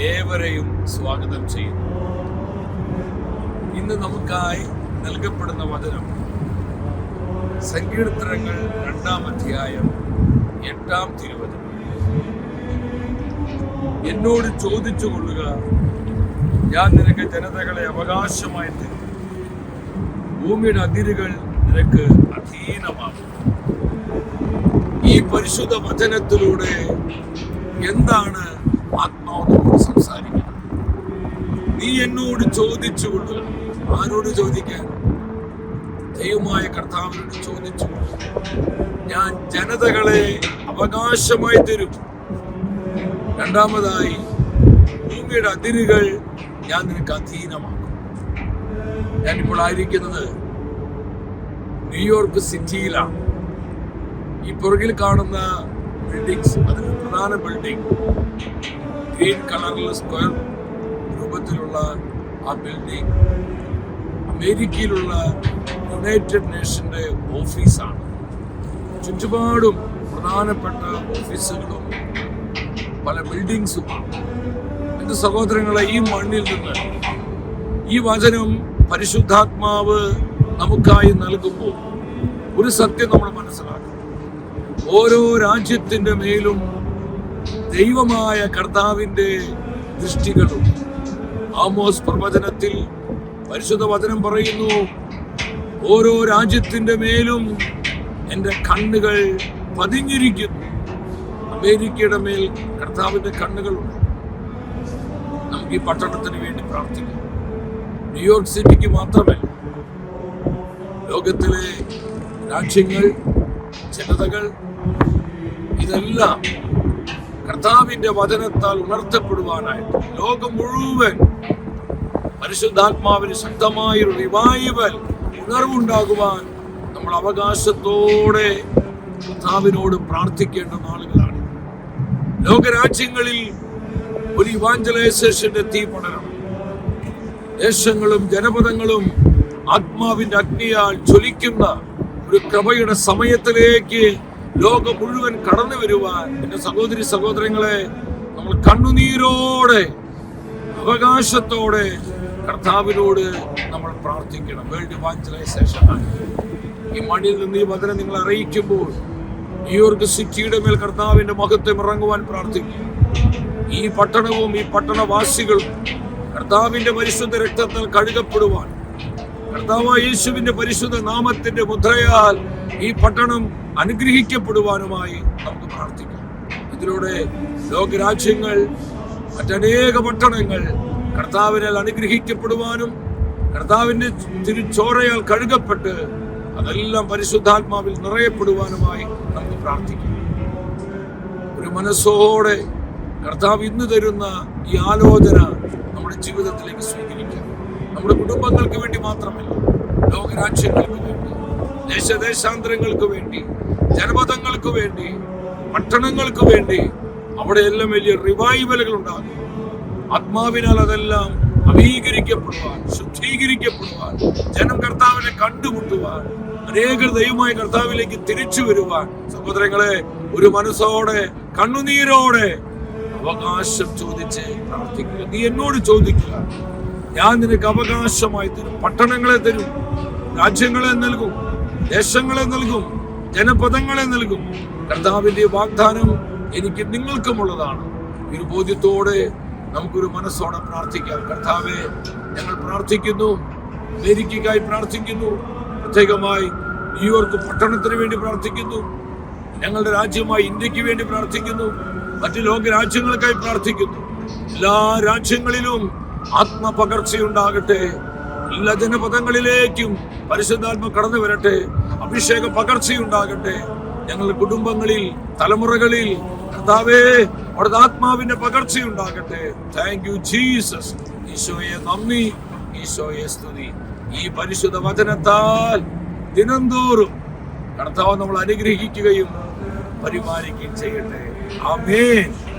ഏവരെയും സ്വാഗതം ചെയ്യുന്നു. ഇന്ന് നമുക്കായി നൽകപ്പെടുന്ന വചനം സങ്കീർത്തനങ്ങൾ രണ്ടാം അധ്യായം എട്ടാം തിരുവചനം. എന്നോട് ചോദിച്ചു കൊള്ളുക ഞാൻ നിനക്ക് ജനതകളെ അവകാശമായി തരും. ഭൂമിയുടെ അതിരുകൾ നിനക്ക് അധീനമാകും. ഈ പരിശുദ്ധ വചനത്തിലൂടെ എന്താണ് ആത്മാവ് സംസാരിക്കണം. നീ എന്നോട് ചോദിച്ചു കൊള്ളുക ആരോട് ചോദിക്കാൻ? ദൈവമായ കർത്താവിനോട് ചോദിച്ചു. ഞാൻ ജനതകളെ അവകാശമായി തരും. രണ്ടാമതായി ഭൂമിയുടെ അതിരുകൾ ഞാൻ നിനക്ക് അധീനമാക്കും. ഞാനിപ്പോൾ ആയിരിക്കുന്നത് ന്യൂയോർക്ക് സിറ്റിയിലാണ്. ഈ പുറകിൽ കാണുന്ന ബിൽഡിങ്സ് അതിന് പ്രധാന ബിൽഡിംഗ് ഗ്രീൻ കളറിലെ സ്ക്വയർ രൂപത്തിലുള്ള ആ ബിൽഡിംഗ് അമേരിക്കയിലുള്ള യുണൈറ്റഡ് നേഷന്റെ ഓഫീസാണ്. ചുറ്റുപാടും പ്രധാനപ്പെട്ട ഓഫീസുകളും പല ബിൽഡിങ്സുമാണ് എന്റെ സഹോദരങ്ങളെ ഈ മണ്ണിൽ നിന്ന് ഈ വചനം പരിശുദ്ധാത്മാവ് നമുക്കായി നൽകുമ്പോൾ ഒരു സത്യം നമ്മൾ മനസ്സിലാക്കണം. ഓരോ രാജ്യത്തിന്റെ മേലും ദൈവമായ കർത്താവിന്റെ ദൃഷ്ടികളും ആമോസ് പ്രവചനത്തിൽ പരിശുദ്ധ വചനം പറയുന്നു ഓരോ രാജ്യത്തിന്റെ മേലും എന്റെ കണ്ണുകൾ പതിഞ്ഞിരിക്കുന്നു. അമേരിക്കയുടെ മേൽ കർത്താവിന്റെ കണ്ണുകളുണ്ട്. നമുക്ക് ഈ പട്ടണത്തിന് വേണ്ടി പ്രാർത്ഥിക്കാം. ന്യൂയോർക്ക് സിറ്റിക്ക് മാത്രമല്ല ലോകത്തിലെ രാജ്യങ്ങൾ ജനതകൾ ഇതെല്ലാം കർത്താവിന്റെ വചനത്താൽ ഉണർത്തപ്പെടുവാനായിട്ട്. ലോകം മുഴുവൻ പരിശുദ്ധാത്മാവിന് ശക്തമായൊരു റിവൈവൽ ഉണർവുണ്ടാകുവാൻ നമ്മൾ അവകാശത്തോടെ കർത്താവിനോട് പ്രാർത്ഥിക്കേണ്ട നാളുകളാണ്. ലോകരാജ്യങ്ങളിൽ ഒരു ഇവാഞ്ചലൈസേഷന്റെ തീ പടരണം. ദേശങ്ങളും ജനപദങ്ങളും ആത്മാവിന്റെ അഗ്നിയാൽ ജ്വലിക്കുന്ന ഒരു കൃപയുടെ സമയത്തിലേക്ക് ലോകം മുഴുവൻ കടന്നു വരുവാൻ എന്റെ സഹോദരി സഹോദരങ്ങളെ നമ്മൾ കണ്ണുനീരോടെ അവകാശത്തോടെ കർത്താവിനോട് നമ്മൾ പ്രാർത്ഥിക്കണം. വേൾഡ് ഇവാഞ്ചലൈസേഷൻ ഈ മണ്ണിൽ നിന്ന് ഈ വചനം നിങ്ങൾ അറിയിക്കുമ്പോൾ ന്യൂയോർക്ക് സിറ്റിയുടെ മേൽ കർത്താവിന്റെ മഹത്വം ഇറങ്ങുവാൻ പ്രാർത്ഥിക്കും. ഈ പട്ടണവും ഈ പട്ടണവാസികളും കർത്താവിന്റെ പരിശുദ്ധ രക്തത്താൽ കഴുകപ്പെടുവാൻ കർത്താവായ യേശുവിന്റെ പരിശുദ്ധ നാമത്തിന്റെ മുദ്രയാൽ ഈ പട്ടണം അനുഗ്രഹിക്കപ്പെടുവാനുമായി നമുക്ക് പ്രാർത്ഥിക്കാം. ഇതിലൂടെ ലോകരാജ്യങ്ങൾ മറ്റനേക പട്ടണങ്ങൾ കർത്താവിനാൽ അനുഗ്രഹിക്കപ്പെടുവാനും കർത്താവിന്റെ തിരുച്ചോറയാൽ കഴുകപ്പെട്ട് അതെല്ലാം പരിശുദ്ധാത്മാവിൽ നിറയപ്പെടുവാനുമായി നമുക്ക് പ്രാർത്ഥിക്കാം. ഒരു മനസ്സോടെ കർത്താവ് ഇന്ന് തരുന്ന ഈ ആലോചന നമ്മുടെ ജീവിതത്തിലേക്ക് സ്വീകരിക്കാം. നമ്മുടെ കുടുംബങ്ങൾക്ക് വേണ്ടി മാത്രമല്ല ലോകരാജ്യങ്ങൾക്ക് വേണ്ടി ദേശദേശാന്തരങ്ങൾക്ക് വേണ്ടി ജനപദങ്ങൾക്ക് വേണ്ടി പട്ടണങ്ങൾക്ക് വേണ്ടി അവിടെ എല്ലാം വലിയ റിവൈവലുകൾ ഉണ്ടാകും. ആത്മാവിനാൽ അതെല്ലാം നവീകരിക്കപ്പെടുവാൻ ശുദ്ധീകരിക്കപ്പെടുവാൻ ജനം കർത്താവിനെ കണ്ടുമുട്ടുവാൻ അനേകർ ദൈവമായ കർത്താവിലേക്ക് തിരിച്ചു വരുവാൻ. സഹോദരങ്ങളെ ഒരു മനസ്സോടെ കണ്ണുനീരോടെ അവകാശം ചോദിച്ച് പ്രാർത്ഥിക്കുക. നീ എന്നോട് ചോദിക്കുക ഞാൻ നിനക്ക് അവകാശമായി തരും. പട്ടണങ്ങളെ തരും. രാജ്യങ്ങളെ നൽകും. ദേശങ്ങളെ നൽകും. ജനപദങ്ങളെ നൽകും. കർത്താവിന്റെ വാഗ്ദാനം എനിക്ക് നിങ്ങൾക്കുമുള്ളതാണ്. ഒരു ബോധ്യത്തോടെ നമുക്കൊരു മനസ്സോടെ പ്രാർത്ഥിക്കാം. കർത്താവെ ഞങ്ങൾ പ്രാർത്ഥിക്കുന്നു. അമേരിക്കയ്ക്കായി പ്രാർത്ഥിക്കുന്നു. പ്രത്യേകമായി ന്യൂയോർക്ക് പട്ടണത്തിന് വേണ്ടി പ്രാർത്ഥിക്കുന്നു. ഞങ്ങളുടെ രാജ്യമായി ഇന്ത്യയ്ക്ക് വേണ്ടി പ്രാർത്ഥിക്കുന്നു. മറ്റു ലോക രാജ്യങ്ങൾക്കായി പ്രാർത്ഥിക്കുന്നു. എല്ലാ രാജ്യങ്ങളിലും ആത്മപകർച്ചയുണ്ടാകട്ടെ. എല്ലാ ജനപദങ്ങളിലേക്കും പരിശുദ്ധാത്മ കടന്നു വരട്ടെ. അഭിഷേക പകർച്ചയുണ്ടാകട്ടെ. ഞങ്ങളുടെ കുടുംബങ്ങളിൽ തലമുറകളിൽ കർത്താവേ അവിടുത്തെ ആത്മാവിന്റെ പകർച്ചയുണ്ടാകട്ടെ. താങ്ക് യു ജീസസ് ഈശോയെ നന്ദി ഈശോയെ സ്തുതി. ഈ പരിശുദ്ധ വചനത്താൽ ദിനംതോറും കർത്താവ് നമ്മൾ അനുഗ്രഹിക്കുകയും പരിപാലിക്കുകയും ചെയ്യട്ടെ. ആമേൻ.